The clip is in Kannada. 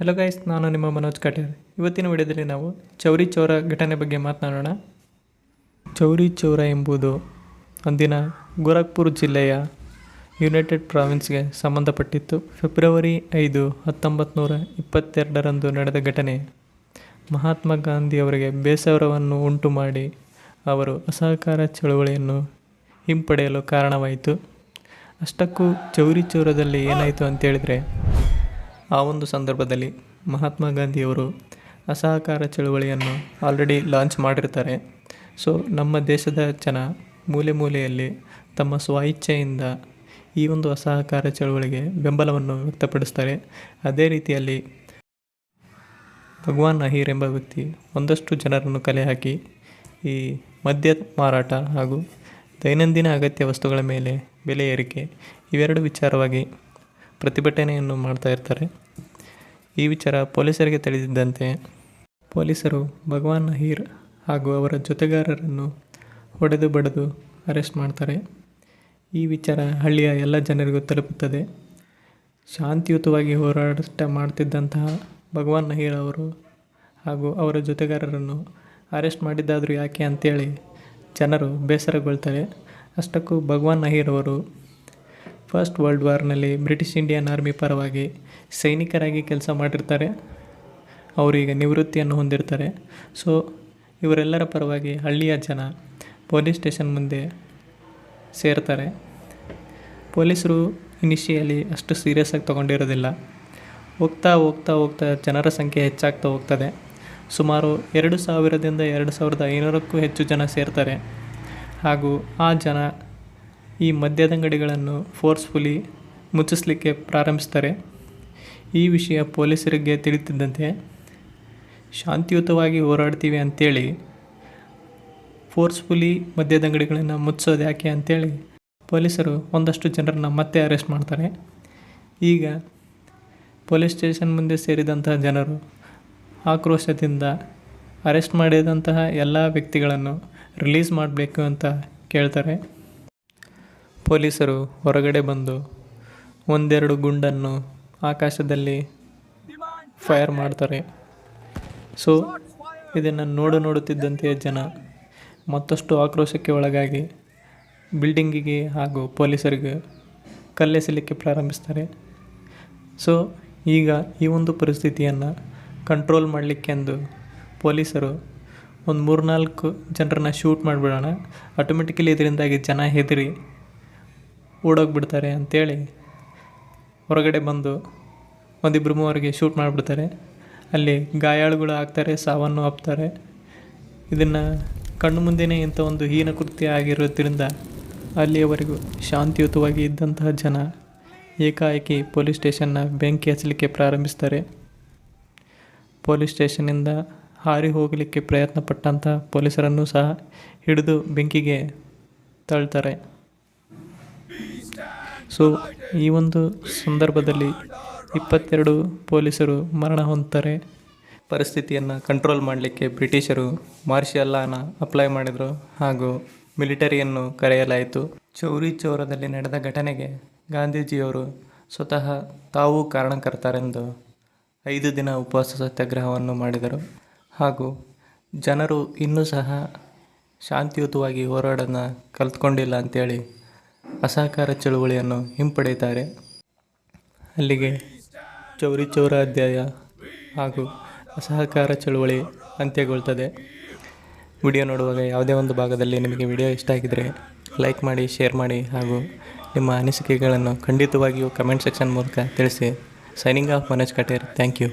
ಹಲೋ ಗೈಸ್ ನಾನು ನಿಮ್ಮ ಮನೋಜ್ ಕಟೇರ್ ಇವತ್ತಿನ ವಿಡಿಯೋದಲ್ಲಿ ನಾವು ಚೌರಿ ಚೌರ ಘಟನೆ ಬಗ್ಗೆ ಮಾತನಾಡೋಣ. ಚೌರಿ ಚೌರ ಎಂಬುದು ಅಂದಿನ ಗೋರಖ್ಪುರ್ ಜಿಲ್ಲೆಯ ಯುನೈಟೆಡ್ ಪ್ರಾವಿನ್ಸ್ಗೆ ಸಂಬಂಧಪಟ್ಟಿತ್ತು. ಫೆಬ್ರವರಿ ಐದು ಹತ್ತೊಂಬತ್ತು ನೂರ ಇಪ್ಪತ್ತೆರಡರಂದು ನಡೆದ ಘಟನೆ. ಮಹಾತ್ಮ ಗಾಂಧಿಯವರಿಗೆ ಬೇಸರವನ್ನು ಉಂಟು ಮಾಡಿ ಅವರು ಅಸಹಕಾರ ಚಳುವಳಿಯನ್ನು ಹಿಂಪಡೆಯಲು ಕಾರಣವಾಯಿತು. ಅಷ್ಟಕ್ಕೂ ಚೌರಿ ಚೌರದಲ್ಲಿ ಏನಾಯಿತು ಅಂತೇಳಿದರೆ ಆ ಒಂದು ಸಂದರ್ಭದಲ್ಲಿ ಮಹಾತ್ಮ ಗಾಂಧಿಯವರು ಅಸಹಕಾರ ಚಳುವಳಿಯನ್ನು ಆಲ್ರೆಡಿ ಲಾಂಚ್ ಮಾಡಿರ್ತಾರೆ. ಸೊ ನಮ್ಮ ದೇಶದ ಜನ ಮೂಲೆ ಮೂಲೆಯಲ್ಲಿ ತಮ್ಮ ಸ್ವಇಚ್ಛೆಯಿಂದ ಈ ಒಂದು ಅಸಹಕಾರ ಚಳುವಳಿಗೆ ಬೆಂಬಲವನ್ನು ವ್ಯಕ್ತಪಡಿಸ್ತಾರೆ. ಅದೇ ರೀತಿಯಲ್ಲಿ ಭಗವಾನ್ ಅಹೀರ್ ಎಂಬ ವ್ಯಕ್ತಿ ಒಂದಷ್ಟು ಜನರನ್ನು ಕಲೆ ಹಾಕಿ ಈ ಮದ್ಯ ಮಾರಾಟ ಹಾಗೂ ದೈನಂದಿನ ಅಗತ್ಯ ವಸ್ತುಗಳ ಮೇಲೆ ಬೆಲೆ ಏರಿಕೆ ಇವೆರಡು ವಿಚಾರವಾಗಿ ಪ್ರತಿಭಟನೆಯನ್ನು ಮಾಡ್ತಾ ಇರ್ತಾರೆ. ಈ ವಿಚಾರ ಪೊಲೀಸರಿಗೆ ತಿಳಿದಿದ್ದಂತೆ ಪೊಲೀಸರು ಭಗವಾನ್ ಅಹೀರ್ ಹಾಗೂ ಅವರ ಜೊತೆಗಾರರನ್ನು ಹೊಡೆದು ಬಡಿದು ಅರೆಸ್ಟ್ ಮಾಡ್ತಾರೆ. ಈ ವಿಚಾರ ಹಳ್ಳಿಯ ಎಲ್ಲ ಜನರಿಗೂ ತಲುಪುತ್ತದೆ. ಶಾಂತಿಯುತವಾಗಿ ಹೋರಾಟ ಮಾಡ್ತಿದ್ದಂತಹ ಭಗವಾನ್ ನಹೀರ್ ಅವರು ಹಾಗೂ ಅವರ ಜೊತೆಗಾರರನ್ನು ಅರೆಸ್ಟ್ ಮಾಡಿದ್ದಾದರೂ ಯಾಕೆ ಅಂತೇಳಿ ಜನರು ಬೇಸರಗೊಳ್ತಾರೆ. ಅಷ್ಟಕ್ಕೂ ಭಗವಾನ್ ನಹೀರ್ ಅವರು ಫಸ್ಟ್ ವರ್ಲ್ಡ್ ವಾರ್ನಲ್ಲಿ ಬ್ರಿಟಿಷ್ ಇಂಡಿಯನ್ ಆರ್ಮಿ ಪರವಾಗಿ ಸೈನಿಕರಾಗಿ ಕೆಲಸ ಮಾಡಿರ್ತಾರೆ. ಅವರೀಗ ನಿವೃತ್ತಿಯನ್ನು ಹೊಂದಿರ್ತಾರೆ. ಸೊ ಇವರೆಲ್ಲರ ಪರವಾಗಿ ಹಳ್ಳಿಯ ಜನ ಪೊಲೀಸ್ ಸ್ಟೇಷನ್ ಮುಂದೆ ಸೇರ್ತಾರೆ. ಪೊಲೀಸರು ಇನಿಷಿಯಲಿ ಅಷ್ಟು ಸೀರಿಯಸ್ ಆಗಿ ತೊಗೊಂಡಿರೋದಿಲ್ಲ. ಹೋಗ್ತಾ ಹೋಗ್ತಾ ಹೋಗ್ತಾ ಜನರ ಸಂಖ್ಯೆ ಹೆಚ್ಚಾಗ್ತಾ ಹೋಗ್ತದೆ. ಸುಮಾರು ಎರಡು ಸಾವಿರದಿಂದ ಎರಡು ಸಾವಿರದ ಐನೂರಕ್ಕೂ ಹೆಚ್ಚು ಜನ ಸೇರ್ತಾರೆ. ಹಾಗೂ ಆ ಜನ ಈ ಮದ್ಯದಂಗಡಿಗಳನ್ನು ಫೋರ್ಸ್ಫುಲಿ ಮುಚ್ಚಿಸ್ಲಿಕ್ಕೆ ಪ್ರಾರಂಭಿಸ್ತಾರೆ. ಈ ವಿಷಯ ಪೊಲೀಸರಿಗೆ ತಿಳಿತಿದ್ದಂತೆ ಶಾಂತಿಯುತವಾಗಿ ಹೋರಾಡ್ತೀವಿ ಅಂಥೇಳಿ ಫೋರ್ಸ್ಫುಲಿ ಮದ್ಯದಂಗಡಿಗಳನ್ನು ಮುಚ್ಚೋದು ಯಾಕೆ ಅಂಥೇಳಿ ಪೊಲೀಸರು ಒಂದಷ್ಟು ಜನರನ್ನು ಮತ್ತೆ ಅರೆಸ್ಟ್ ಮಾಡ್ತಾರೆ. ಈಗ ಪೊಲೀಸ್ ಸ್ಟೇಷನ್ ಮುಂದೆ ಸೇರಿದಂತಹ ಜನರು ಆಕ್ರೋಶದಿಂದ ಅರೆಸ್ಟ್ ಮಾಡಿದಂತಹ ಎಲ್ಲ ವ್ಯಕ್ತಿಗಳನ್ನು ರಿಲೀಸ್ ಮಾಡಬೇಕು ಅಂತ ಕೇಳ್ತಾರೆ. ಪೊಲೀಸರು ಹೊರಗಡೆ ಬಂದು ಒಂದೆರಡು ಗುಂಡನ್ನು ಆಕಾಶದಲ್ಲಿ ಫೈರ್ ಮಾಡ್ತಾರೆ. ಸೊ, ಇದನ್ನು ನೋಡು ನೋಡುತ್ತಿದ್ದಂತೆಯೇ ಜನ ಮತ್ತಷ್ಟು ಆಕ್ರೋಶಕ್ಕೆ ಒಳಗಾಗಿ ಬಿಲ್ಡಿಂಗಿಗೆ ಹಾಗೂ ಪೊಲೀಸರಿಗೆ ಕಲ್ಲೆಸಲಿಕ್ಕೆ ಪ್ರಾರಂಭಿಸ್ತಾರೆ. ಸೊ, ಈಗ ಈ ಒಂದು ಪರಿಸ್ಥಿತಿಯನ್ನು ಕಂಟ್ರೋಲ್ ಮಾಡಲಿಕ್ಕೆಂದು ಪೊಲೀಸರು ಒಂದು ಮೂರ್ನಾಲ್ಕು ಜನರನ್ನ ಶೂಟ್ ಮಾಡಿಬಿಡೋಣ. ಆಟೋಮೆಟಿಕಲಿ ಇದರಿಂದಾಗಿ ಜನ ಹೆದರಿ ಓಡೋಗ್ಬಿಡ್ತಾರೆ ಅಂಥೇಳಿ ಹೊರಗಡೆ ಬಂದು ಒಂದಿಬ್ಬರು ಮೂವರಿಗೆ ಶೂಟ್ ಮಾಡಿಬಿಡ್ತಾರೆ. ಅಲ್ಲಿ ಗಾಯಾಳುಗಳು ಆಗ್ತಾರೆ, ಸಾವನ್ನು ಅಪ್ತಾರೆ ಇದನ್ನು ಕಣ್ಣು ಮುಂದೆಯೇ ಇಂಥ ಒಂದು ಹೀನ ಕೃತ್ಯ ಆಗಿರೋದ್ರಿಂದ ಅಲ್ಲಿಯವರೆಗೂ ಶಾಂತಿಯುತವಾಗಿ ಇದ್ದಂತಹ ಜನ ಏಕಾಏಕಿ ಪೊಲೀಸ್ ಸ್ಟೇಷನ್ನ ಬೆಂಕಿ ಹಚ್ಚಲಿಕ್ಕೆ ಪ್ರಾರಂಭಿಸ್ತಾರೆ. ಪೊಲೀಸ್ ಸ್ಟೇಷನ್ನಿಂದ ಹಾರಿ ಹೋಗಲಿಕ್ಕೆ ಪ್ರಯತ್ನ ಪಟ್ಟಂಥ ಪೊಲೀಸರನ್ನು ಸಹ ಹಿಡಿದು ಬೆಂಕಿಗೆ ತಳ್ತಾರೆ. ಸೊ ಈ ಒಂದು ಸಂದರ್ಭದಲ್ಲಿ ಇಪ್ಪತ್ತೆರಡು ಪೊಲೀಸರು ಮರಣ ಹೊಂದ್ತಾರೆ. ಪರಿಸ್ಥಿತಿಯನ್ನು ಕಂಟ್ರೋಲ್ ಮಾಡಲಿಕ್ಕೆ ಬ್ರಿಟಿಷರು ಮಾರ್ಷಿಯಲ್ ಲಾನ ಅಪ್ಲೈ ಮಾಡಿದರು ಹಾಗೂ ಮಿಲಿಟರಿಯನ್ನು ಕರೆಯಲಾಯಿತು. ಚೌರಿ ಚೌರದಲ್ಲಿ ನಡೆದ ಘಟನೆಗೆ ಗಾಂಧೀಜಿಯವರು ಸ್ವತಃ ತಾವು ಕಾರಣಕರ್ತರೆಂದು ಐದು ದಿನ ಉಪವಾಸ ಸತ್ಯಾಗ್ರಹವನ್ನು ಮಾಡಿದರು. ಹಾಗೂ ಜನರು ಇನ್ನೂ ಸಹ ಶಾಂತಿಯುತವಾಗಿ ಹೋರಾಡೋದನ್ನ ಕಲ್ತ್ಕೊಂಡಿಲ್ಲ ಅಂಥೇಳಿ ಅಸಹಕಾರ ಚಳುವಳಿಯನ್ನು ಹಿಂಪಡೆಯುತ್ತಾರೆ. ಅಲ್ಲಿಗೆ ಚೌರಿ ಚೌರ ಅಧ್ಯಾಯ ಹಾಗೂ ಅಸಹಕಾರ ಚಳುವಳಿ ಅಂತ್ಯಗೊಳ್ತದೆ ವಿಡಿಯೋ ನೋಡುವಾಗ ಯಾವುದೇ ಒಂದು ಭಾಗದಲ್ಲಿ ನಿಮಗೆ ವಿಡಿಯೋ ಇಷ್ಟ ಆಗಿದರೆ ಲೈಕ್ ಮಾಡಿ, ಶೇರ್ ಮಾಡಿ ಹಾಗೂ ನಿಮ್ಮ ಅನಿಸಿಕೆಗಳನ್ನು ಖಂಡಿತವಾಗಿಯೂ ಕಮೆಂಟ್ ಸೆಕ್ಷನ್ ಮೂಲಕ ತಿಳಿಸಿ. Signing off Manoj Kater. Thank you.